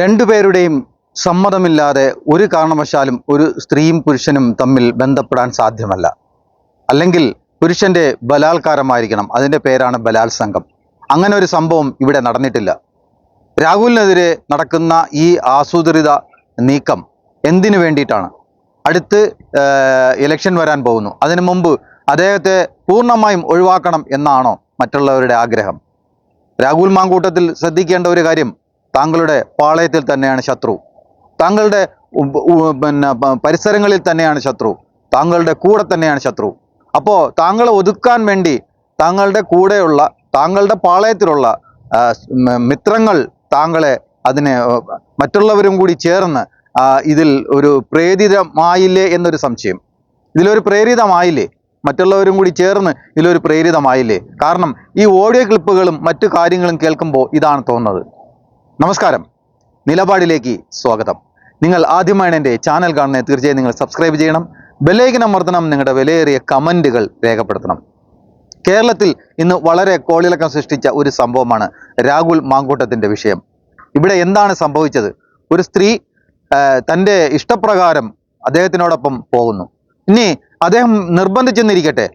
രണ്ടുപേരുടെയും സമ്മതമില്ലാതെ ഒരു കാരണവശാലും ഒരു സ്ത്രീയും പുരുഷനും തമ്മിൽ ബന്ധപ്പെടാൻ സാധ്യമല്ല. അല്ലെങ്കിൽ പുരുഷന്റെ ബലാത്കാരമായിരിക്കണം. അതിന്റെ പേരാണ് ബലാത്സംഗം അങ്ങനെ ഒരു സംഭവം ഇവിടെ നടന്നിട്ടില്ല. രാഹുലിനെതിരെ നടക്കുന്ന ഈ ആസൂത്രിത നീക്കം എന്തിനു വേണ്ടിയിട്ടാണ്? അടുത്ത് ഇലക്ഷൻ വരാൻ പോകുന്നു. അതിനു മുമ്പ് അദ്ദേഹത്തെ പൂർണമായും ഒഴിവാക്കണം എന്നാണോ മറ്റുള്ളവരുടെ ആഗ്രഹം? രാഹുൽ മാങ്കൂട്ടത്തിൽ ശ്രദ്ധിക്കേണ്ട ഒരു കാര്യം താങ്കളുടെ പാളയത്തിൽ തന്നെയാണ് ശത്രു. താങ്കളുടെ പിന്നെ പരിസരങ്ങളിൽ തന്നെയാണ് ശത്രു. താങ്കളുടെ കൂടെ തന്നെയാണ് ശത്രു. അപ്പോൾ താങ്കളെ ഒതുക്കാൻ വേണ്ടി താങ്കളുടെ കൂടെയുള്ള താങ്കളുടെ പാളയത്തിലുള്ള മിത്രങ്ങൾ താങ്കളെ അതിനെ മറ്റുള്ളവരും കൂടി ചേർന്ന് ഇതിൽ ഒരു പ്രേരിതമായില്ലേ എന്നൊരു സംശയം. ഇതിലൊരു പ്രേരിതമായില്ലേ? മറ്റുള്ളവരും കൂടി ചേർന്ന് ഇതിലൊരു പ്രേരിതമായില്ലേ? കാരണം ഈ ഓഡിയോ ക്ലിപ്പുകളും മറ്റു കാര്യങ്ങളും കേൾക്കുമ്പോൾ ഇതാണ് തോന്നുന്നത്. നമസ്കാരം. നിലപാടിലേക്ക് സ്വാഗതം. നിങ്ങൾ ആദ്യമായാണ് എന്റെ ചാനൽ കാണുന്നത് തീർച്ചയായും നിങ്ങൾ സബ്സ്ക്രൈബ് ചെയ്യണം. ബെല്ലൈക്കൻ അമർത്തണം നിങ്ങളുടെ വിലയേറിയ കമന്റുകൾ രേഖപ്പെടുത്തണം. കേരളത്തിൽ ഇന്ന് വളരെ കോളിളക്കം സൃഷ്ടിച്ച ഒരു സംഭവമാണ് രാഹുൽ മാങ്കൂട്ടത്തിന്റെ വിഷയം. ഇവിടെ എന്താണ് സംഭവിച്ചത്? ഒരു സ്ത്രീ തന്റെ ഇഷ്ടപ്രകാരം അദ്ദേഹത്തിനോടൊപ്പം പോകുന്നു. ഇനി അദ്ദേഹം നിർബന്ധിച്ചെന്നിരിക്കട്ടെ.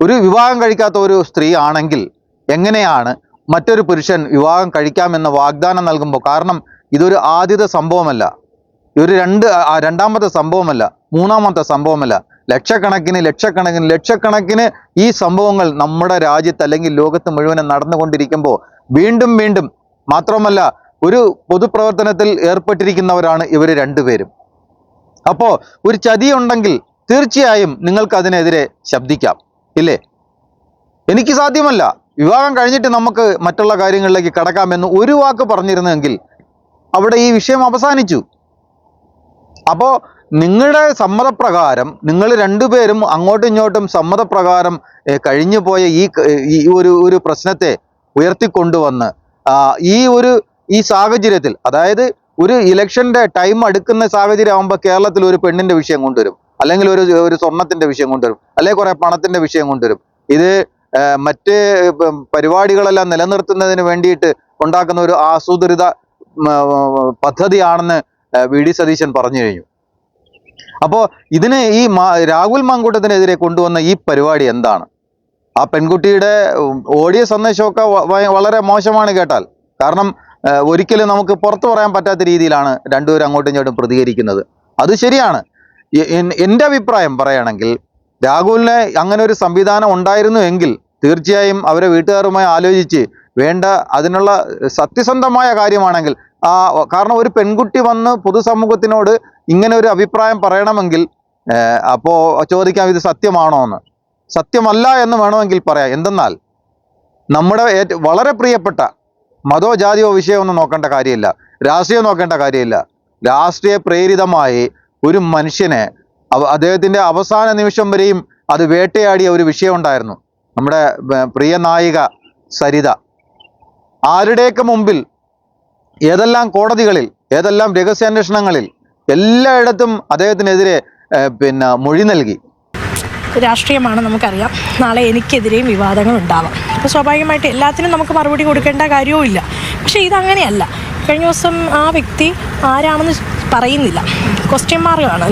ഒരു വിവാഹം കഴിക്കാത്ത ഒരു സ്ത്രീ ആണെങ്കിൽ എങ്ങനെയാണ് മറ്റൊരു പുരുഷൻ വിവാഹം കഴിക്കാമെന്ന വാഗ്ദാനം നൽകുമ്പോൾ കാരണം ഇതൊരു ആദ്യത്തെ സംഭവമല്ല. ഇതൊരു രണ്ട് രണ്ടാമത്തെ സംഭവമല്ല. മൂന്നാമത്തെ സംഭവമല്ല. ലക്ഷക്കണക്കിന് ലക്ഷക്കണക്കിന് ലക്ഷക്കണക്കിന് ഈ സംഭവങ്ങൾ നമ്മുടെ രാജ്യത്ത് അല്ലെങ്കിൽ ലോകത്ത് മുഴുവനും നടന്നുകൊണ്ടിരിക്കുമ്പോൾ വീണ്ടും വീണ്ടും മാത്രമല്ല ഒരു പൊതുപ്രവർത്തനത്തിൽ ഏർപ്പെട്ടിരിക്കുന്നവരാണ് ഇവർ രണ്ടുപേരും. അപ്പോൾ ഒരു ചതിയുണ്ടെങ്കിൽ തീർച്ചയായും നിങ്ങൾക്ക് അതിനെതിരെ ശബ്ദിക്കാം. ഇല്ലേ? എനിക്ക് സാധ്യമല്ല. വിവാഹം കഴിഞ്ഞിട്ട് നമുക്ക് മറ്റുള്ള കാര്യങ്ങളിലേക്ക് കടക്കാമെന്ന് ഒരു വാക്ക് പറഞ്ഞിരുന്നെങ്കിൽ അവിടെ ഈ വിഷയം അവസാനിച്ചു. അപ്പോൾ നിങ്ങളുടെ സമ്മതപ്രകാരം നിങ്ങൾ രണ്ടുപേരും അങ്ങോട്ടും ഇങ്ങോട്ടും സമ്മതപ്രകാരം കഴിഞ്ഞു പോയ ഈ ഒരു ഒരു പ്രശ്നത്തെ ഉയർത്തിക്കൊണ്ടുവന്ന് ഈ ഒരു ഈ സാഹചര്യത്തിൽ അതായത് ഒരു ഇലക്ഷന്റെ ടൈം അടുക്കുന്ന സാഹചര്യം ആകുമ്പോൾ കേരളത്തിൽ ഒരു പെണ്ണിന്റെ വിഷയം കൊണ്ടുവരും അല്ലെങ്കിൽ ഒരു ഒരു സ്വർണത്തിന്റെ വിഷയം കൊണ്ടുവരും അല്ലെങ്കിൽ കുറേ പണത്തിന്റെ വിഷയം കൊണ്ടുവരും. ഇത് മറ്റ് പരിപാടികളെല്ലാം നിലനിർത്തുന്നതിന് വേണ്ടിയിട്ട് ഉണ്ടാക്കുന്ന ഒരു ആസൂത്രിത പദ്ധതിയാണെന്ന് വി. ഡി. സതീശൻ പറഞ്ഞു കഴിഞ്ഞു. അപ്പോൾ ഇതിന് ഈ രാഹുൽ മാങ്കൂട്ടത്തിനെതിരെ കൊണ്ടുവന്ന ഈ പരിപാടി എന്താണ്? ആ പെൺകുട്ടിയുടെ ഓഡിയ സന്ദേശമൊക്കെ വളരെ മോശമാണ് കേട്ടാൽ. കാരണം ഒരിക്കലും നമുക്ക് പുറത്തു പറയാൻ പറ്റാത്ത രീതിയിലാണ് രണ്ടുപേരും അങ്ങോട്ടും ഇങ്ങോട്ടും പ്രതികരിക്കുന്നത്. അത് ശരിയാണ്. എന്റെ അഭിപ്രായം പറയുകയാണെങ്കിൽ രാഹുലിന് അങ്ങനെ ഒരു സംവിധാനം ഉണ്ടായിരുന്നു എങ്കിൽ തീർച്ചയായും അവരെ വീട്ടുകാരുമായി ആലോചിച്ച് വേണ്ട അതിനുള്ള സത്യസന്ധമായ കാര്യമാണെങ്കിൽ ആ കാരണം ഒരു പെൺകുട്ടി വന്ന് പൊതുസമൂഹത്തിനോട് ഇങ്ങനെ ഒരു അഭിപ്രായം പറയണമെങ്കിൽ അപ്പോൾ അപ്പോ ചോദിക്കാം ഇത് സത്യമാണോ എന്ന്. സത്യമല്ല എന്ന് വേണമെങ്കിൽ പറയാം. എന്തെന്നാൽ നമ്മുടെ വളരെ പ്രിയപ്പെട്ട മതോ ജാതിയോ വിഷയമൊന്നും നോക്കേണ്ട കാര്യമില്ല. രാഷ്ട്രീയം നോക്കേണ്ട കാര്യമില്ല. രാഷ്ട്രീയ പ്രേരിതമായി ഒരു മനുഷ്യനെ അദ്ദേഹത്തിന്റെ അവസാന നിമിഷം വരെയും അത് വേട്ടയാടിയ ഒരു വിഷയം ഉണ്ടായിരുന്നു. നമ്മുടെ പ്രിയ നായിക സരിത. ആരുടെയൊക്കെ മുമ്പിൽ ഏതെല്ലാം കോടതികളിൽ ഏതെല്ലാം രഹസ്യാന്വേഷണങ്ങളിൽ എല്ലായിടത്തും അദ്ദേഹത്തിനെതിരെ പിന്നെ മൊഴി നൽകി? രാഷ്ട്രീയമാണ് നമുക്കറിയാം. നാളെ എനിക്കെതിരെയും വിവാദങ്ങൾ ഉണ്ടാവാം അപ്പോൾ സ്വാഭാവികമായിട്ട് എല്ലാത്തിനും നമുക്ക് മറുപടി കൊടുക്കേണ്ട കാര്യവും ഇല്ല. പക്ഷേ ഇതങ്ങനെയല്ല. കഴിഞ്ഞ ദിവസം ആ വ്യക്തി ആരാണെന്ന് പറയുന്നില്ല. ക്വസ്റ്റ്യൻ മാർക്കാണ്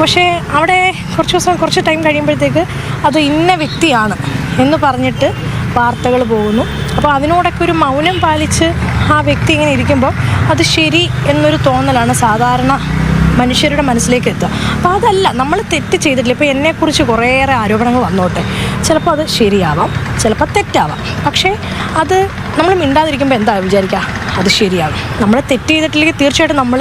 പക്ഷേ അവിടെ കുറച്ച് ദിവസം കുറച്ച് ടൈം കഴിയുമ്പോഴത്തേക്ക് അത് ഇന്ന വ്യക്തിയാണ് എന്ന് പറഞ്ഞിട്ട് വാർത്തകൾ പോകുന്നു. അപ്പോൾ അതിനോടൊക്കെ ഒരു മൗനം പാലിച്ച് ആ വ്യക്തി ഇങ്ങനെ ഇരിക്കുമ്പോൾ അത് ശരി എന്നൊരു തോന്നലാണ് സാധാരണ മനുഷ്യരുടെ മനസ്സിലേക്ക് എത്തുക. അപ്പോൾ അതല്ല നമ്മൾ തെറ്റ് ചെയ്തിട്ടില്ല. ഇപ്പോൾ എന്നെക്കുറിച്ച് കുറേയേറെ ആരോപണങ്ങൾ വന്നോട്ടെ. ചിലപ്പോൾ അത് ശരിയാവാം ചിലപ്പോൾ തെറ്റാവാം. പക്ഷേ അത് നമ്മൾ മിണ്ടാതിരിക്കുമ്പോൾ എന്താ വിചാരിക്കുക? അത് ശരിയാണ് നമ്മൾ തെറ്റ് ചെയ്തിട്ടില്ലെങ്കിൽ തീർച്ചയായിട്ടും നമ്മൾ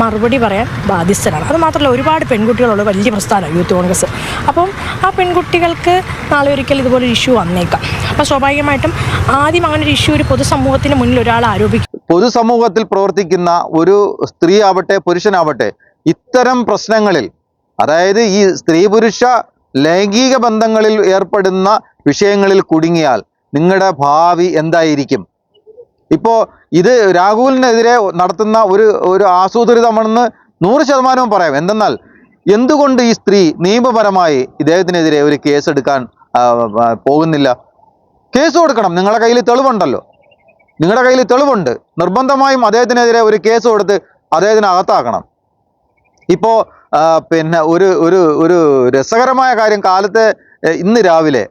മറുപടി പറയാൻ ബാധ്യസ്ഥരാണ്. അത് മാത്രമല്ല ഒരുപാട് പെൺകുട്ടികളുള്ള വലിയ പ്രസ്ഥാനം യൂത്ത് കോൺഗ്രസ് അപ്പം ആ പെൺകുട്ടികൾക്ക് നാളെ ഒരിക്കൽ ഇതുപോലെ ഇഷ്യൂ വന്നേക്കാം. അപ്പം സ്വാഭാവികമായിട്ടും ആദ്യം അങ്ങനെ ഒരു ഇഷ്യൂ ഒരു പൊതുസമൂഹത്തിന് മുന്നിൽ ഒരാൾ ആരോപിക്കും പൊതുസമൂഹത്തിൽ പ്രവർത്തിക്കുന്ന ഒരു സ്ത്രീ ആവട്ടെ പുരുഷനാവട്ടെ ഇത്തരം പ്രശ്നങ്ങളിൽ അതായത് ഈ സ്ത്രീ പുരുഷ ലൈംഗിക ബന്ധങ്ങളിൽ ഏർപ്പെടുന്ന വിഷയങ്ങളിൽ കുടുങ്ങിയാൽ നിങ്ങളുടെ ഭാവി എന്തായിരിക്കും? ഇപ്പോ ഇത് രാഹുലിനെതിരെ നടത്തുന്ന ഒരു ഒരു ആസൂത്രിതമാണെന്ന് നൂറ് ശതമാനവും പറയാം. എന്തെന്നാൽ എന്തുകൊണ്ട് ഈ സ്ത്രീ നിയമപരമായി ഇദ്ദേഹത്തിനെതിരെ ഒരു കേസ് എടുക്കാൻ പോകുന്നില്ല? കേസ് കൊടുക്കണം. നിങ്ങളുടെ കയ്യിൽ തെളിവുണ്ടല്ലോ. നിങ്ങളുടെ കയ്യിൽ തെളിവുണ്ട്. നിർബന്ധമായും അദ്ദേഹത്തിനെതിരെ ഒരു കേസ് കൊടുത്ത് അദ്ദേഹത്തിന് അകത്താക്കണം ഇപ്പോൾ പിന്നെ ഒരു ഒരു ഒരു രസകരമായ കാര്യം കാലത്തെ ഇന്ന് രാവിലെ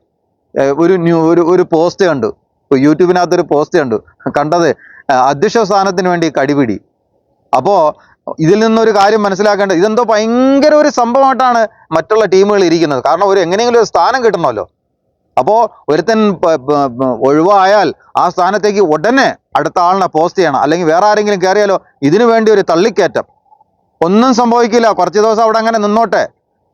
ഒരു ന്യൂ ഒരു ഒരു പോസ്റ്റ് കണ്ടു. യൂട്യൂബിനകത്തൊരു പോസ്റ്റ് കണ്ടു. കണ്ടത് അധ്യക്ഷ സ്ഥാനത്തിന് വേണ്ടി കടിപിടി. അപ്പോൾ ഇതിൽ നിന്നൊരു കാര്യം മനസ്സിലാക്കേണ്ടത് ഇതെന്തോ ഭയങ്കര ഒരു സംഭവമായിട്ടാണ് മറ്റുള്ള ടീമുകൾ ഇരിക്കുന്നത്. കാരണം ഒരു എങ്ങനെയെങ്കിലും ഒരു സ്ഥാനം കിട്ടണമല്ലോ. അപ്പോൾ ഒരുത്തൻ ഒഴിവായാൽ ആ സ്ഥാനത്തേക്ക് ഉടനെ അടുത്ത ആളിനെ പോസ്റ്റ് ചെയ്യണം. അല്ലെങ്കിൽ വേറെ ആരെങ്കിലും കയറിയാലോ ഇതിനു വേണ്ടി ഒരു തള്ളിക്കയറ്റം. ഒന്നും സംഭവിക്കില്ല. കുറച്ച് ദിവസം അവിടെ അങ്ങനെ നിന്നോട്ടെ.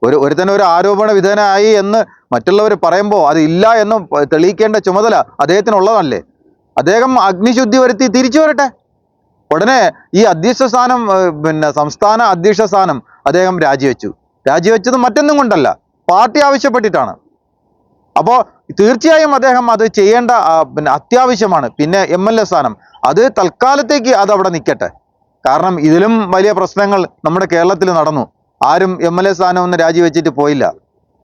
ഒരു ഒരുത്തൻ ഒരു ആരോപണ വിധേയനായി എന്ന് മറ്റുള്ളവർ പറയുമ്പോൾ അത് ഇല്ല എന്ന് തെളിയിക്കേണ്ട ചുമതല അദ്ദേഹത്തിനുള്ളതല്ലേ? അദ്ദേഹം അഗ്നിശുദ്ധി വരുത്തി തിരിച്ചു വരട്ടെ. ഉടനെ ഈ അധ്യക്ഷ സ്ഥാനം പിന്നെ സംസ്ഥാന അധ്യക്ഷ സ്ഥാനം അദ്ദേഹം രാജിവെച്ചു. രാജിവെച്ചത് മറ്റൊന്നും കൊണ്ടല്ല പാർട്ടി ആവശ്യപ്പെട്ടിട്ടാണ്. അപ്പോൾ തീർച്ചയായും അദ്ദേഹം അത് ചെയ്യേണ്ട പിന്നെ അത്യാവശ്യമാണ്. പിന്നെ എം എൽ എ സ്ഥാനം. അത് തൽക്കാലത്തേക്ക് അത് അവിടെ നിൽക്കട്ടെ കാരണം ഇതിലും വലിയ പ്രശ്നങ്ങൾ നമ്മുടെ കേരളത്തിൽ നടന്നു. ആരും എം എൽ എ സ്ഥാനം ഒന്ന് രാജിവെച്ചിട്ട് പോയില്ല.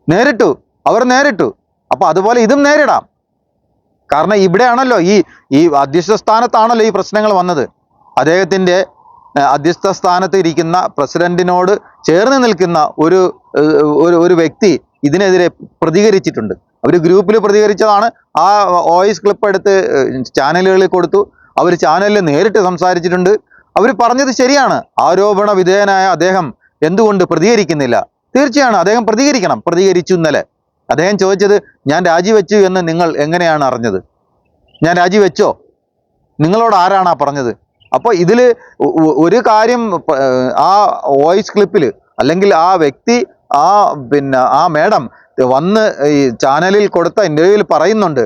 നേരിട്ടു. അവർ നേരിട്ടു. അപ്പോൾ അതുപോലെ ഇതും നേരിടാം. കാരണം ഇവിടെയാണല്ലോ ഈ ഈ അധ്യക്ഷ സ്ഥാനത്താണല്ലോ ഈ പ്രശ്നങ്ങൾ വന്നത്. അദ്ദേഹത്തിന്റെ അധ്യക്ഷ സ്ഥാനത്ത് ഇരിക്കുന്ന പ്രസിഡന്റിനോട് ചേർന്ന് നിൽക്കുന്ന ഒരു ഒരു വ്യക്തി ഇതിനെതിരെ പ്രതികരിച്ചിട്ടുണ്ട്. അവർ ഗ്രൂപ്പിൽ പ്രതികരിച്ചതാണ്. ആ വോയിസ് ക്ലിപ്പ് എടുത്ത് ചാനലുകളിൽ കൊടുത്തു. അവർ ചാനലിൽ നേരിട്ട് സംസാരിച്ചിട്ടുണ്ട്. അവർ പറഞ്ഞത് ശരിയാണ്. ആരോപണ വിധേയനായ അദ്ദേഹം എന്തുകൊണ്ട് പ്രതികരിക്കുന്നില്ല? തീർച്ചയാണ് അദ്ദേഹം പ്രതികരിക്കണം? പ്രതികരിച്ചു ഇന്നലെ. അദ്ദേഹം ചോദിച്ചത് ഞാൻ രാജിവെച്ചു എന്ന് നിങ്ങൾ എങ്ങനെയാണ് അറിഞ്ഞത്? ഞാൻ രാജിവെച്ചോ? നിങ്ങളോട് ആരാണാ പറഞ്ഞത്? അപ്പോൾ ഇതിൽ ഒരു കാര്യം ആ വോയിസ് ക്ലിപ്പിൽ അല്ലെങ്കിൽ ആ വ്യക്തി ആ പിന്നെ ആ മേഡം വന്ന് ഈ ചാനലിൽ കൊടുത്ത ഇന്റർവ്യൂവിൽ പറയുന്നുണ്ട്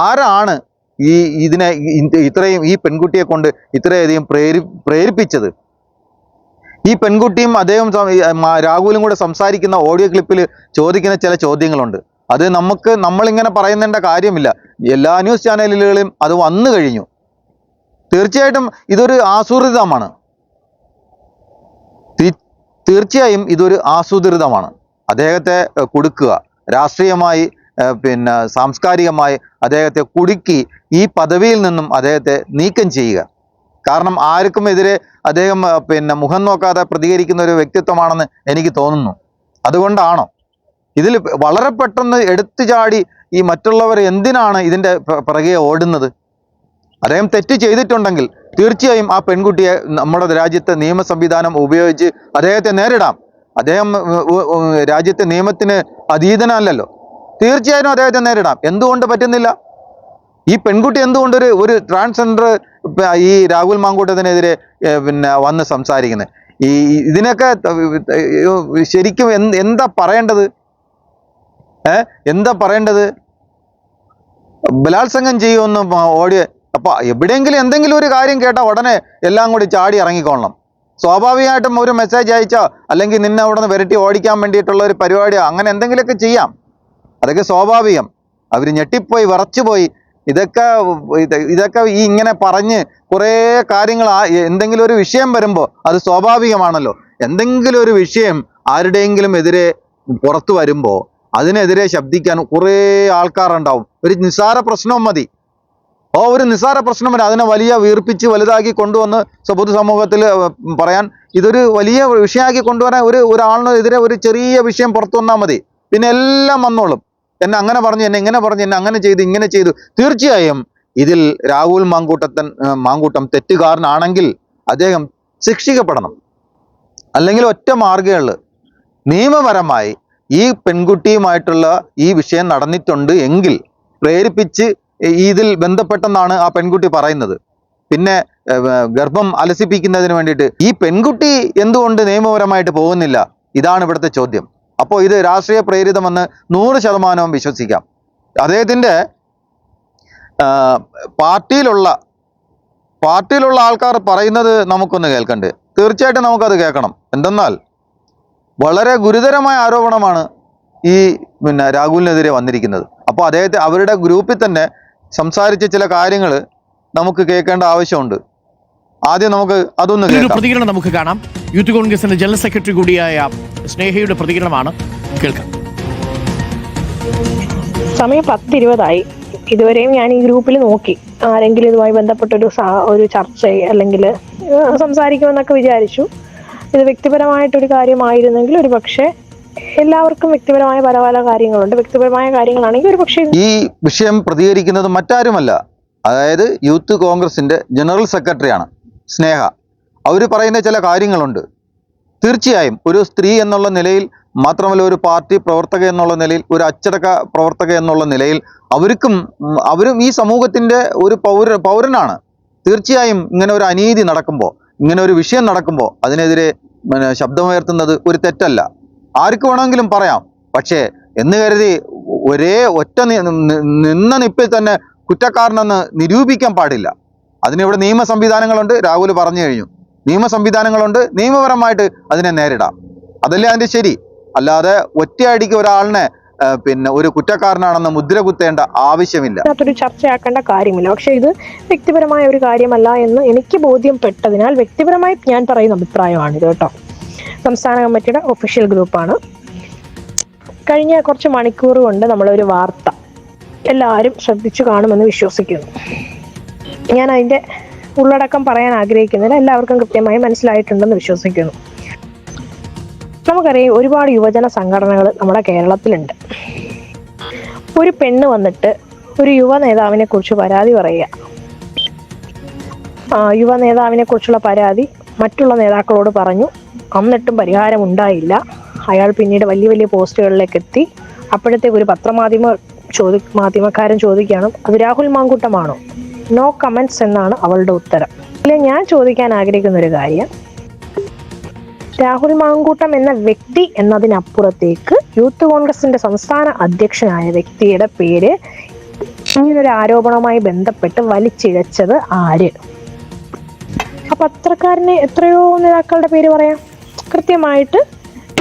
ആരാണ് ഈ ഇതിനെ ഇത്രയും ഈ പെൺകുട്ടിയെ കൊണ്ട് ഇത്രയധികം പ്രേരി പ്രേരിപ്പിച്ചത്? ഈ പെൺകുട്ടിയും അദ്ദേഹം രാഹുലും കൂടെ സംസാരിക്കുന്ന ഓഡിയോ ക്ലിപ്പിൽ ചോദിക്കുന്ന ചില ചോദ്യങ്ങളുണ്ട്. അത് നമുക്ക് നമ്മളിങ്ങനെ പറയുന്നതിന്റെ കാര്യമില്ല. എല്ലാ ന്യൂസ് ചാനലുകളിലും അത് വന്നു കഴിഞ്ഞു. തീർച്ചയായിട്ടും ഇതൊരു ആസൂത്രിതമാണ്. തീർച്ചയായും ഇതൊരു ആസൂത്രിതമാണ്. അദ്ദേഹത്തെ കുടുക്കുക. രാഷ്ട്രീയമായി പിന്നെ സാംസ്കാരികമായി അദ്ദേഹത്തെ കുടുക്കി ഈ പദവിയിൽ നിന്നും അദ്ദേഹത്തെ നീക്കം ചെയ്യുക. കാരണം ആർക്കും എതിരെ അദ്ദേഹം പിന്നെ മുഖം നോക്കാതെ പ്രതികരിക്കുന്ന ഒരു വ്യക്തിത്വമാണെന്ന് എനിക്ക് തോന്നുന്നു. അതുകൊണ്ടാണോ? ഇതിൽ വളരെ പെട്ടെന്ന് എടുത്തു ചാടി ഈ മറ്റുള്ളവർ എന്തിനാണ് ഇതിന്റെ പിറകെ ഓടുന്നത്? അദ്ദേഹം തെറ്റ് ചെയ്തിട്ടുണ്ടെങ്കിൽ തീർച്ചയായും ആ പെൺകുട്ടിയെ നമ്മുടെ രാജ്യത്തെ നിയമ സംവിധാനം ഉപയോഗിച്ച് അദ്ദേഹത്തെ നേരിടാം. അദ്ദേഹം രാജ്യത്തെ നിയമത്തിന് അതീതനല്ലല്ലോ. തീർച്ചയായും അദ്ദേഹത്തെ നേരിടാം. എന്തുകൊണ്ട് പറ്റുന്നില്ല? ഈ പെൺകുട്ടി എന്തുകൊണ്ട് ഒരു ട്രാൻസ്ജെൻഡർ ഈ രാഹുൽ മാങ്കൂട്ടത്തിനെതിരെ പിന്നെ വന്ന് സംസാരിക്കുന്നത് ഈ ഇതിനൊക്കെ ശരിക്കും എന്ത് എന്താ പറയേണ്ടത്? ഏ എന്താ പറയേണ്ടത്? ബലാത്സംഗം ചെയ്യുമെന്ന് ഓടിയ അപ്പൊ എവിടെയെങ്കിലും എന്തെങ്കിലും ഒരു കാര്യം കേട്ടാൽ ഉടനെ എല്ലാം കൂടി ചാടി ഇറങ്ങിക്കൊള്ളണം സ്വാഭാവികമായിട്ടും ഒരു മെസ്സേജ് അയച്ചോ അല്ലെങ്കിൽ നിന്നെ അവിടെ നിന്ന് വിരട്ടി ഓടിക്കാൻ വേണ്ടിയിട്ടുള്ള ഒരു പരിപാടിയോ അങ്ങനെ എന്തെങ്കിലുമൊക്കെ ചെയ്യാം. അതൊക്കെ സ്വാഭാവികം. അവർ ഞെട്ടിപ്പോയി വിറച്ചുപോയി. ഇതൊക്കെ ഇത് ഇതൊക്കെ ഈ ഇങ്ങനെ പറഞ്ഞ് കുറേ കാര്യങ്ങൾ എന്തെങ്കിലും ഒരു വിഷയം വരുമ്പോൾ അത് സ്വാഭാവികമാണല്ലോ. എന്തെങ്കിലും ഒരു വിഷയം ആരുടെയെങ്കിലും എതിരെ പുറത്തു വരുമ്പോൾ അതിനെതിരെ ശബ്ദിക്കാൻ കുറേ ആൾക്കാരുണ്ടാവും. ഒരു നിസ്സാര പ്രശ്നവും മതി. ഓ ഒരു നിസ്സാര പ്രശ്നം വരെ അതിനെ വലിയ വീർപ്പിച്ച് വലുതാക്കി കൊണ്ടുവന്ന് പൊതുസമൂഹത്തിൽ പറയാൻ ഇതൊരു വലിയ വിഷയമാക്കി കൊണ്ടുവരാൻ ഒരു ഒരാളിനെതിരെ ഒരു ചെറിയ വിഷയം പുറത്തു വന്നാൽ മതി. പിന്നെ എല്ലാം വന്നോളും. എന്നെ അങ്ങനെ പറഞ്ഞു എന്നെ ഇങ്ങനെ പറഞ്ഞു എന്നെ അങ്ങനെ ചെയ്തു ഇങ്ങനെ ചെയ്തു. തീർച്ചയായും ഇതിൽ രാഹുൽ മാങ്കൂട്ടത്തൻ മാങ്കൂട്ടം തെറ്റുകാരനാണെങ്കിൽ അദ്ദേഹം ശിക്ഷിക്കപ്പെടണം. അല്ലെങ്കിൽ ഒറ്റ മാർഗമുള്ളു നിയമപരമായി ഈ പെൺകുട്ടിയുമായിട്ടുള്ള ഈ വിഷയം നടന്നിട്ടുണ്ട് എങ്കിൽ പ്രേരിപ്പിച്ച് ഇതിൽ ബന്ധപ്പെട്ടെന്നാണ് ആ പെൺകുട്ടി പറയുന്നത്. പിന്നെ ഗർഭം അലസിപ്പിക്കുന്നതിന് വേണ്ടിയിട്ട് ഈ പെൺകുട്ടി എന്തുകൊണ്ട് നിയമപരമായിട്ട് പോകുന്നില്ല? ഇതാണ് ഇവിടുത്തെ ചോദ്യം. അപ്പോൾ ഇത് രാഷ്ട്രീയ പ്രേരിതമെന്ന് നൂറ് ശതമാനവും വിശ്വസിക്കാം. അദ്ദേഹത്തിന്റെ പാർട്ടിയിലുള്ള പാർട്ടിയിലുള്ള ആൾക്കാർ പറയുന്നത് നമുക്കൊന്ന് കേൾക്കണ്ടേ? തീർച്ചയായിട്ടും നമുക്കത് കേൾക്കണം. എന്തെന്നാൽ വളരെ ഗുരുതരമായ ആരോപണമാണ് ഈ പിന്നെ രാഹുലിനെതിരെ വന്നിരിക്കുന്നത്. അപ്പോൾ അദ്ദേഹത്തെ അവരുടെ ഗ്രൂപ്പിൽ തന്നെ സംസാരിച്ച ചില കാര്യങ്ങൾ നമുക്ക് കേൾക്കേണ്ട ആവശ്യമുണ്ട്. ആദ്യം നമുക്ക് അതൊന്ന് ഒരു പ്രതികരണം നമുക്ക് കാണാം. യൂത്ത് കോൺഗ്രസിന്റെ ജനറൽ സെക്രട്ടറി കൂടിയായ സ്നേഹയുടെ പ്രതികരണമാണ് കേൾക്കാം. സമയം പത്തിരുപതായി. ഇതുവരെയും ഞാൻ ഈ ഗ്രൂപ്പിൽ നോക്കി. ആരെങ്കിലും ഇതുമായി ബന്ധപ്പെട്ടൊരു സാ- ഒരു ചർച്ച അല്ലെങ്കിൽ സംസാരിക്കുമെന്നൊക്കെ വിചാരിച്ചു. ഇത് വ്യക്തിപരമായിട്ടൊരു കാര്യമായിരുന്നെങ്കിൽ ഒരു പക്ഷേ എല്ലാവർക്കും വ്യക്തിപരമായ പല പല കാര്യങ്ങളുണ്ട്. വ്യക്തിപരമായ കാര്യങ്ങളാണെങ്കിൽ ഒരു പക്ഷേ ഈ വിഷയം പ്രതികരിക്കുന്നത് മറ്റാരുമല്ല. അതായത് യൂത്ത് കോൺഗ്രസിന്റെ ജനറൽ സെക്രട്ടറിയാണ്. സ്നേഹ. അവർ പറയുന്ന ചില കാര്യങ്ങളുണ്ട്. തീർച്ചയായും ഒരു സ്ത്രീ എന്നുള്ള നിലയിൽ മാത്രമല്ല ഒരു പാർട്ടി പ്രവർത്തക എന്നുള്ള നിലയിൽ ഒരു അച്ചടക്ക പ്രവർത്തക എന്നുള്ള നിലയിൽ അവർക്കും അവരും ഈ സമൂഹത്തിന്റെ ഒരു പൗര പൗരനാണ്. തീർച്ചയായും ഇങ്ങനെ ഒരു അനീതി നടക്കുമ്പോൾ ഇങ്ങനെ ഒരു വിഷയം നടക്കുമ്പോൾ അതിനെതിരെ പിന്നെ ശബ്ദമുയർത്തുന്നത് ഒരു തെറ്റല്ല. ആർക്ക് വേണമെങ്കിലും പറയാം. പക്ഷേ എന്ന് കരുതി ഒരേ ഒറ്റ നിന്ന നിപ്പിൽ തന്നെ കുറ്റക്കാരനെന്ന് നിരൂപിക്കാൻ പാടില്ല. അതിനിവിടെ നിയമ സംവിധാനങ്ങളുണ്ട്. രാഹുൽ പറഞ്ഞു കഴിഞ്ഞു. നിയമ സംവിധാനങ്ങളുണ്ട്. നിയമപരമായിട്ട് അതിനെ നേരിടാം. അതല്ലേ അതിന്റെ ശരി? അല്ലാതെ ഒറ്റയടിക്ക് ഒരാളിനെ പിന്നെ ഒരു കുറ്റക്കാരനാണെന്ന് മുദ്ര കുത്തേണ്ട ആവശ്യമില്ല. അതൊരു ചർച്ചയാക്കേണ്ട കാര്യമില്ല. പക്ഷേ ഇത് വ്യക്തിപരമായ ഒരു കാര്യമല്ല എന്ന് എനിക്ക് ബോധ്യപ്പെട്ടതിനാൽ വ്യക്തിപരമായി ഞാൻ പറയുന്ന അഭിപ്രായമാണിത് കേട്ടോ. സംസ്ഥാന കമ്മിറ്റിയുടെ ഒഫീഷ്യൽ ഗ്രൂപ്പാണ് കഴിഞ്ഞ കുറച്ച് മണിക്കൂർ കൊണ്ട് നമ്മളൊരു വാർത്ത എല്ലാവരും ശ്രദ്ധിച്ചു കാണുമെന്ന് വിശ്വസിക്കുന്നു. ഞാൻ അതിന്റെ ഉള്ളടക്കം പറയാൻ ആഗ്രഹിക്കുന്നില്ല. എല്ലാവർക്കും കൃത്യമായി മനസ്സിലായിട്ടുണ്ടെന്ന് വിശ്വസിക്കുന്നു. നമുക്കറിയാം ഒരുപാട് യുവജന സംഘടനകൾ നമ്മുടെ കേരളത്തിലുണ്ട്. ഒരു പെണ്ണ് വന്നിട്ട് ഒരു യുവ നേതാവിനെ കുറിച്ച് പരാതി പറയുക. യുവ നേതാവിനെ കുറിച്ചുള്ള പരാതി മറ്റുള്ള നേതാക്കളോട് പറഞ്ഞു. എന്നിട്ടും പരിഹാരം ഉണ്ടായില്ല. അയാൾ പിന്നീട് വലിയ വലിയ പോസ്റ്റുകളിലേക്ക് എത്തി. അപ്പോഴത്തേക്ക് ഒരു പത്രമാധ്യമ ചോദി മാധ്യമക്കാരൻ ചോദിക്കുകയാണ് അത് രാഹുൽ മാങ്കൂട്ടമാണോ? നോ കമൻസ് എന്നാണ് അവളുടെ ഉത്തരം. ഇതിൽ ഞാൻ ചോദിക്കാൻ ആഗ്രഹിക്കുന്ന ഒരു കാര്യം. രാഹുൽ മാങ്കൂട്ടം എന്ന വ്യക്തി എന്നതിനപ്പുറത്തേക്ക് യൂത്ത് കോൺഗ്രസിന്റെ സംസ്ഥാന അധ്യക്ഷനായ വ്യക്തിയുടെ പേര് ഇങ്ങനൊരു ആരോപണവുമായി ബന്ധപ്പെട്ട് വലിച്ചിഴച്ചത് ആര്? ആ പത്രക്കാരന് എത്രയോ നേതാക്കളുടെ പേര് പറയാം. കൃത്യമായിട്ട്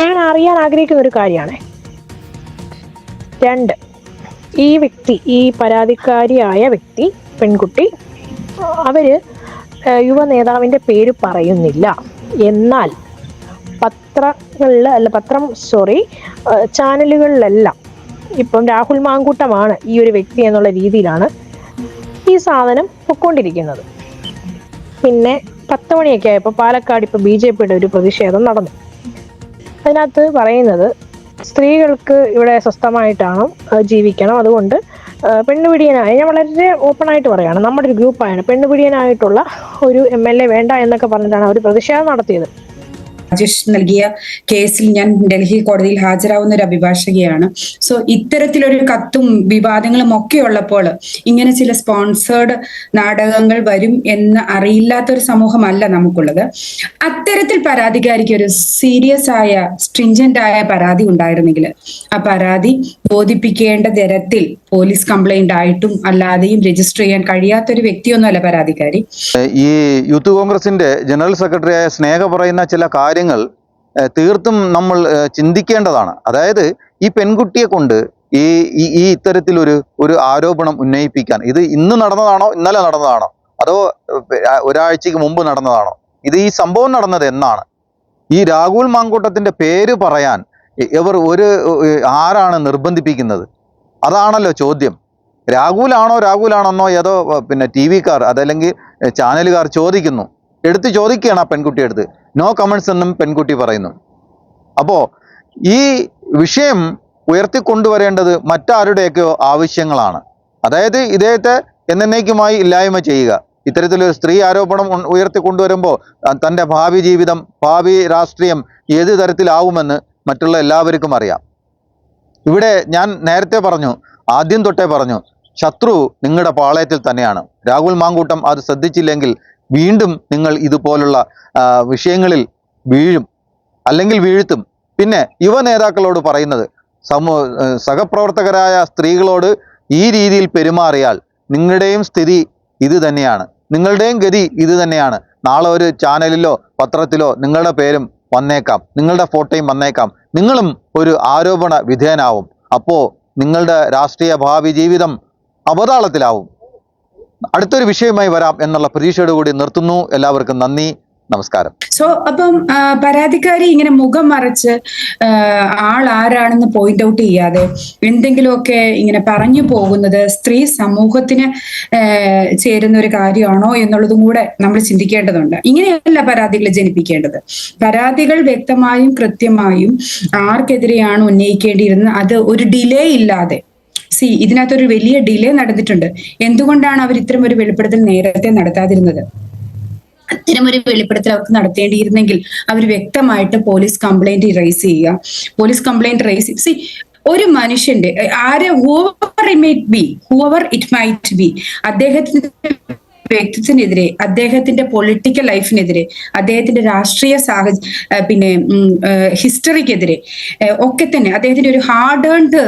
ഞാൻ അറിയാൻ ആഗ്രഹിക്കുന്ന ഒരു കാര്യമാണ്. രണ്ട് ഈ വ്യക്തി ഈ പരാതിക്കാരിയായ വ്യക്തി പെൺകുട്ടി ഏഹ്, യുവ നേതാവിന്റെ പേര് പറയുന്നില്ല. എന്നാൽ പത്രങ്ങളിൽ അല്ല പത്രം സോറി ചാനലുകളിലെല്ലാം ഇപ്പം രാഹുൽ മാങ്കൂട്ടമാണ് ഈ ഒരു വ്യക്തി എന്നുള്ള രീതിയിലാണ് ഈ സാധനം പൊക്കോണ്ടിരിക്കുന്നത്. പിന്നെ പത്ത് മണിയൊക്കെ ആയപ്പോൾ പാലക്കാട് ഇപ്പോൾ ബി ജെ പിയുടെ ഒരു പ്രതിഷേധം നടന്നു. അതിനകത്ത് പറയുന്നത് സ്ത്രീകൾക്ക് ഇവിടെ സ്വസ്ഥമായിട്ടാണ് ജീവിക്കണം. അതുകൊണ്ട് പെണ്ണുപിടിയനായ ഞാൻ വളരെ ഓപ്പണായിട്ട് പറയുകയാണ്. നമ്മുടെ ഒരു ഗ്രൂപ്പായാണ് പെണ്ണുപിടിയനായിട്ടുള്ള ഒരു എം എൽ എ വേണ്ട എന്നൊക്കെ പറഞ്ഞിട്ടാണ് അവർ പ്രതിഷേധം നടത്തിയത്. രാജേഷ് നൽകിയ കേസിൽ ഞാൻ ഡൽഹി കോടതിയിൽ ഹാജരാവുന്ന ഒരു അഭിഭാഷകയാണ്. സോ ഇത്തരത്തിലൊരു കത്തും വിവാദങ്ങളും ഒക്കെ ഉള്ളപ്പോൾ ഇങ്ങനെ ചില സ്പോൺസേർഡ് നാടകങ്ങൾ വരും എന്ന് അറിയില്ലാത്തൊരു സമൂഹമല്ല നമുക്കുള്ളത്. അത്തരത്തിൽ പരാതിക്കാരിക്ക് ഒരു സീരിയസ് ആയ സ്ട്രിഞ്ചന്റ് ആയ പരാതി ഉണ്ടായിരുന്നെങ്കിൽ ആ പരാതി ബോധിപ്പിക്കേണ്ട തരത്തിൽ പോലീസ് കംപ്ലൈന്റ് ആയിട്ടും അല്ലാതെയും രജിസ്റ്റർ ചെയ്യാൻ കഴിയാത്തൊരു വ്യക്തിയൊന്നുമല്ല പരാതിക്കാരി. ഈ യൂത്ത് കോൺഗ്രസിന്റെ ജനറൽ സെക്രട്ടറിയായ സ്നേഹ പറയുന്ന ചില കാര്യങ്ങൾ തീർത്തും നമ്മൾ ചിന്തിക്കേണ്ടതാണ്. അതായത് ഈ പെൺകുട്ടിയെ കൊണ്ട് ഈ ഈ- ഇത്തരത്തിലൊരു ഒരു ആരോപണം ഉന്നയിപ്പിക്കാൻ. ഇത് ഇന്ന് നടന്നതാണോ ഇന്നലെ നടന്നതാണോ? അതോ ഒരാഴ്ചക്ക് മുമ്പ് നടന്നതാണോ? ഇത് ഈ സംഭവം നടന്നത് എന്നാണ്. ഈ രാഹുൽ മാങ്കൂട്ടത്തിന്റെ പേര് പറയാൻ ഇവർ ഒരു ആരാണ് നിർബന്ധിപ്പിക്കുന്നത്? അതാണല്ലോ ചോദ്യം. രാഹുലാണോ രാഹുലാണെന്നോ ഏതോ പിന്നെ ടി വിക്കാർ അതല്ലെങ്കിൽ ചാനലുകാർ ചോദിക്കുന്നു. എടുത്ത് ചോദിക്കുകയാണ് ആ പെൺകുട്ടി എടുത്ത് നോ കമൻസ് എന്നും പെൺകുട്ടി പറയുന്നു. അപ്പോൾ ഈ വിഷയം ഉയർത്തിക്കൊണ്ടുവരേണ്ടത് മറ്റാരുടെയൊക്കെയോ ആവശ്യങ്ങളാണ്. അതായത് ഇദ്ദേഹത്തെ എന്നേക്കുമായി ഇല്ലായ്മ ചെയ്യുക. ഇത്തരത്തിലൊരു സ്ത്രീ ആരോപണം ഉയർത്തിക്കൊണ്ടുവരുമ്പോൾ തന്റെ ഭാവി ജീവിതം ഭാവി രാഷ്ട്രീയം ഏത് തരത്തിലാവുമെന്ന് മറ്റുള്ള എല്ലാവർക്കും അറിയാം. ഇവിടെ ഞാൻ നേരത്തെ പറഞ്ഞു ആദ്യം തൊട്ടേ പറഞ്ഞു ശത്രു നിങ്ങളുടെ പാളയത്തിൽ തന്നെയാണ്. രാഹുൽ മാങ്കൂട്ടം അത് ശ്രദ്ധിച്ചില്ലെങ്കിൽ വീണ്ടും നിങ്ങൾ ഇതുപോലുള്ള വിഷയങ്ങളിൽ വീഴും അല്ലെങ്കിൽ വീഴ്ത്തും. പിന്നെ യുവ നേതാക്കളോട് പറയുന്നത് സമൂ സഹപ്രവർത്തകരായ സ്ത്രീകളോട് ഈ രീതിയിൽ പെരുമാറിയാൽ നിങ്ങളുടെയും സ്ഥിതി ഇത് തന്നെയാണ്. നിങ്ങളുടെയും ഗതി ഇത് തന്നെയാണ്. നാളെ ഒരു ചാനലിലോ പത്രത്തിലോ നിങ്ങളുടെ പേരും വന്നേക്കാം. നിങ്ങളുടെ ഫോട്ടോയും വന്നേക്കാം. നിങ്ങളും ഒരു ആരോപണ വിധേയനാവും. അപ്പോൾ നിങ്ങളുടെ രാഷ്ട്രീയ ഭാവി ജീവിതം അവതാളത്തിലാവും അടുത്തൊരു വിഷയമായി വരാം എന്നുള്ള പ്രതീക്ഷയോടുകൂടി നിർത്തുന്നു. എല്ലാവർക്കും നന്ദി. നമസ്കാരം. സോ അപ്പം പരാതിക്കാരി ഇങ്ങനെ മുഖം മറച്ച് ആൾ ആരാണെന്ന് പോയിന്റ് ഔട്ട് ചെയ്യാതെ എന്തെങ്കിലുമൊക്കെ ഇങ്ങനെ പറഞ്ഞു പോകുന്നത് സ്ത്രീ സമൂഹത്തിന് ചേരുന്ന ഒരു കാര്യമാണോ എന്നുള്ളതും കൂടെ നമ്മൾ ചിന്തിക്കേണ്ടതുണ്ട്. ഇങ്ങനെയല്ല പരാതികൾ ജനിപ്പിക്കേണ്ടത്. പരാതികൾ വ്യക്തമായും കൃത്യമായും ആർക്കെതിരെയാണ് ഉന്നയിക്കേണ്ടിയിരുന്നത്. അത് ഒരു ഡിലേ ഇല്ലാതെ സി ഇതിനകത്തൊരു വലിയ ഡിലേ നടന്നിട്ടുണ്ട്. എന്തുകൊണ്ടാണ് അവർ ഇത്തരം ഒരു വെളിപ്പെടുത്തൽ നേരത്തെ നടത്താതിരുന്നത്? അത്തരമൊരു വെളിപ്പെടുത്തൽ അവർക്ക് നടത്തേണ്ടിയിരുന്നെങ്കിൽ അവർ വ്യക്തമായിട്ട് പോലീസ് കംപ്ലൈന്റ് റൈസ് ചെയ്യുക. പോലീസ് കംപ്ലൈന്റ് റൈസ് സി ഒരു മനുഷ്യന്റെ ആരെ whoever it might be whoever it might be അദ്ദേഹത്തിന്റെ വ്യക്തിത്വത്തിനെതിരെ അദ്ദേഹത്തിന്റെ പൊളിറ്റിക്കൽ ലൈഫിനെതിരെ അദ്ദേഹത്തിന്റെ രാഷ്ട്രീയ സാഹചര്യ പിന്നെ ഹിസ്റ്ററിക്കെതിരെ ഒക്കെ തന്നെ അദ്ദേഹത്തിന്റെ ഒരു ഹാർഡ് ഏൺഡ്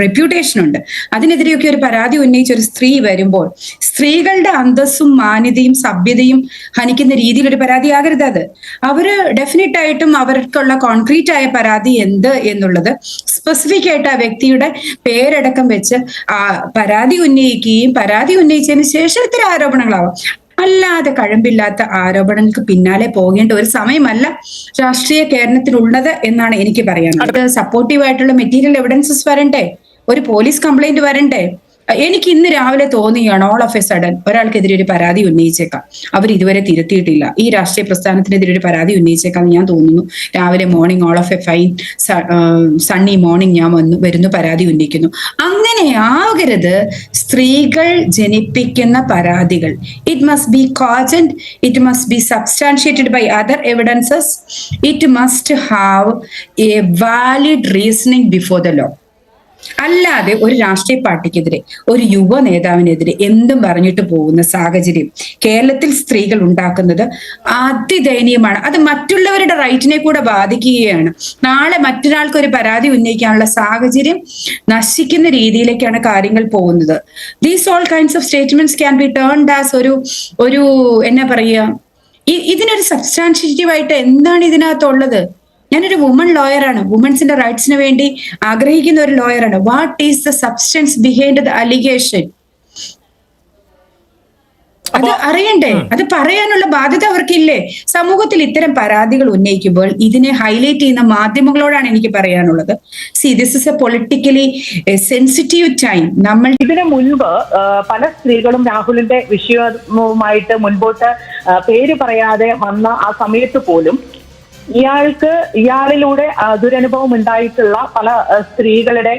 റെപ്യൂട്ടേഷൻ ഉണ്ട്. അതിനെതിരെയൊക്കെ ഒരു പരാതി ഉന്നയിച്ച ഒരു സ്ത്രീ വരുമ്പോൾ സ്ത്രീകളുടെ അന്തസ്സും മാന്യതയും സഭ്യതയും ഹനിക്കുന്ന രീതിയിൽ ഒരു പരാതി ആകരുത് അത്. അവർ ഡെഫിനറ്റ് ആയിട്ടും അവർക്കുള്ള കോൺക്രീറ്റ് ആയ പരാതി എന്ത് എന്നുള്ളത് സ്പെസിഫിക് ആയിട്ട് ആ വ്യക്തിയുടെ പേരടക്കം വെച്ച് ആ പരാതി ഉന്നയിക്കുകയും പരാതി ഉന്നയിച്ചതിന് ശേഷം ഇത്തരം ആരോപണങ്ങളാവാം. അല്ലാതെ കഴമ്പില്ലാത്ത ആരോപണങ്ങൾക്ക് പിന്നാലെ പോകേണ്ട ഒരു സമയമല്ല രാഷ്ട്രീയ കേരളത്തിലുള്ളത് എന്നാണ് എനിക്ക് പറയാനുള്ളത്. സപ്പോർട്ടീവ് ആയിട്ടുള്ള മെറ്റീരിയൽ എവിഡൻസസ് വരണ്ടേ? ഒരു പോലീസ് കംപ്ലൈന്റ് വരണ്ടേ? എനിക്ക് ഇന്ന് രാവിലെ തോന്നുകയാണ് ഓൾ ഓഫ് എ സഡൻ ഒരാൾക്കെതിരെ ഒരു പരാതി ഉന്നയിച്ചേക്കാം. അവർ ഇതുവരെ തിരുത്തിയിട്ടില്ല. ഈ രാഷ്ട്രീയ പ്രസ്ഥാനത്തിനെതിരെ ഒരു പരാതി ഉന്നയിച്ചേക്കാം ഞാൻ തോന്നുന്നു. രാവിലെ morning all of a fine sunny morning ഞാൻ വന്നു വരുന്നു പരാതി ഉന്നയിക്കുന്നു. അങ്ങനെ ആകരുത് സ്ത്രീകൾ ജനിപ്പിക്കുന്ന പരാതികൾ. It must be cogent it must be substantiated by other evidences it must have a valid reasoning before the law അല്ലാതെ ഒരു രാഷ്ട്രീയ പാർട്ടിക്കെതിരെ ഒരു യുവ നേതാവിനെതിരെ എന്തും പറഞ്ഞിട്ട് പോകുന്ന സാഹചര്യം കേരളത്തിൽ സ്ത്രീകൾ ഉണ്ടാക്കുന്നത് അതിദയനീയമാണ്. അത് മറ്റുള്ളവരുടെ റൈറ്റിനെ കൂടെ ബാധിക്കുകയാണ്. നാളെ മറ്റൊരാൾക്ക് ഒരു പരാതി ഉന്നയിക്കാനുള്ള സാഹചര്യം നശിക്കുന്ന രീതിയിലേക്കാണ് കാര്യങ്ങൾ പോകുന്നത്. These all kinds of statements can be turned as ഒരു ഒരു എന്നാ പറയുക? ഇതിനൊരു സബ്സ്റ്റാൻഷിറ്റീവ് ആയിട്ട് എന്താണ് ഇതിനകത്തുള്ളത്? ഞാനൊരു വുമൺ ലോയറാണ് വുമൻസിന്റെ റൈറ്റ്സിന് വേണ്ടി ആഗ്രഹിക്കുന്ന ഒരു ലോയറാണ് what is the substance behind the allegation അത് അറിയണ്ടേ? അത് പറയാനുള്ള ബാധ്യത അവർക്കില്ലേ? സമൂഹത്തിൽ ഇത്തരം പരാതികൾ ഉന്നയിക്കുമ്പോൾ ഇതിനെ ഹൈലൈറ്റ് ചെയ്യുന്ന മാധ്യമങ്ങളോടാണ് എനിക്ക് പറയാനുള്ളത്. See this is a politically sensitive time നമ്മൾ ഇതിനു മുൻപ് പല സ്ത്രീകളും രാഹുലിന്റെ വിഷയവുമായിട്ട് മുൻപോട്ട് പേര് പറയാതെ വന്ന ആ സമയത്ത് പോലും ഇയാൾക്ക് ഇയാളിലൂടെ ദുരനുഭവം ഉണ്ടായിട്ടുള്ള പല സ്ത്രീകളുടെ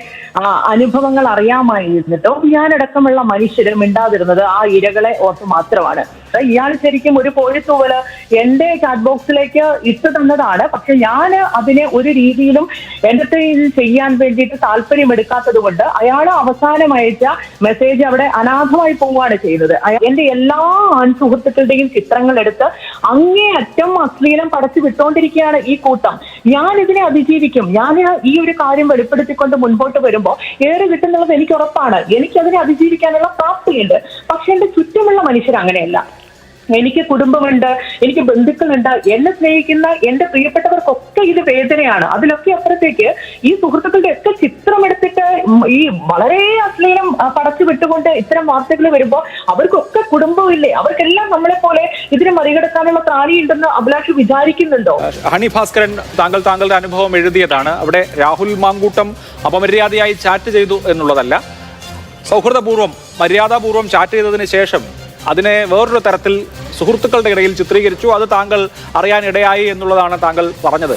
അനുഭവങ്ങൾ അറിയാമായിരുന്നിട്ടും ഞാനടക്കമുള്ള മനുഷ്യരും മിണ്ടാതിരുന്നത് ആ ഇരകളെ ഓർത്ത് മാത്രമാണ്. ഇയാൾ ശരിക്കും ഒരു കോഴിത്തൂവൽ എന്റെ ചാറ്റ് ബോക്സിലേക്ക് ഇട്ട് തന്നതാണ്. പക്ഷെ ഞാൻ അതിനെ ഒരു രീതിയിലും എന്റർടൈൻ ചെയ്യാൻ വേണ്ടിയിട്ട് താല്പര്യമെടുക്കാത്തത് കൊണ്ട് അയാൾ അവസാനം അയച്ച മെസ്സേജ് അവിടെ അനാഥമായി പോവുകയാണ് അയ- എന്റെ എല്ലാ ആൺ സുഹൃത്തുക്കളുടെയും ചിത്രങ്ങൾ എടുത്ത് അങ്ങേ അറ്റം അശ്ലീലം പടച്ചു വിട്ടുകൊണ്ടിരിക്കുകയാണ് ഈ കൂട്ടം. ഞാൻ ഇതിനെ അതിജീവിക്കും. ഞാൻ ഈ ഒരു കാര്യം വെളിപ്പെടുത്തിക്കൊണ്ട് മുൻപോട്ട് വരുമ്പോൾ ഏറെ കിട്ടുന്നുള്ളത് എനിക്ക് ഉറപ്പാണ്. എനിക്ക് അതിനെ അതിജീവിക്കാനുള്ള പ്രാപ്തിയുണ്ട്. പക്ഷെ എന്റെ ചുറ്റുമുള്ള മനുഷ്യർ അങ്ങനെയല്ല. എനിക്ക് കുടുംബമുണ്ട് എനിക്ക് ബന്ധുക്കളുണ്ട് എന്നെ സ്നേഹിക്കുന്ന എന്റെ പ്രിയപ്പെട്ടവർക്കൊക്കെ ഇത് വേദനയാണ്. അതിലൊക്കെ അപ്പുറത്തേക്ക് ഈ സുഹൃത്തുക്കളുടെ ഒക്കെ ചിത്രം എടുത്തിട്ട് ഈ വളരെ അശ്ലീലം പടച്ചു വിട്ടുകൊണ്ട് ഇത്തരം വാർത്തകൾ വരുമ്പോൾ അവർക്കൊക്കെ കുടുംബമില്ലേ? അവർക്കെല്ലാം നമ്മളെ പോലെ ഇതിനെ മറികടക്കാനുള്ള ഉണ്ടെന്ന് അഭിലാഷ് വിചാരിക്കുന്നുണ്ടോ? ഹണി ഭാസ്കരൻ താങ്കൾ താങ്കളുടെ അനുഭവം എഴുതിയതാണ്. അവിടെ രാഹുൽ മാങ്കൂട്ടം അപമര്യാദയായി ചാറ്റ് ചെയ്തു എന്നുള്ളതല്ല. സൗഹൃദപൂർവം മര്യാദാപൂർവം ചാറ്റ് ചെയ്തതിന് ശേഷം അതിനെ വേറൊരു തരത്തിൽ സുഹൃത്തുക്കളുടെ ഇടയിൽ ചിത്രീകരിച്ചു. അത് താങ്കൾ അറിയാനിടയായി എന്നുള്ളതാണ് താങ്കൾ പറഞ്ഞത്.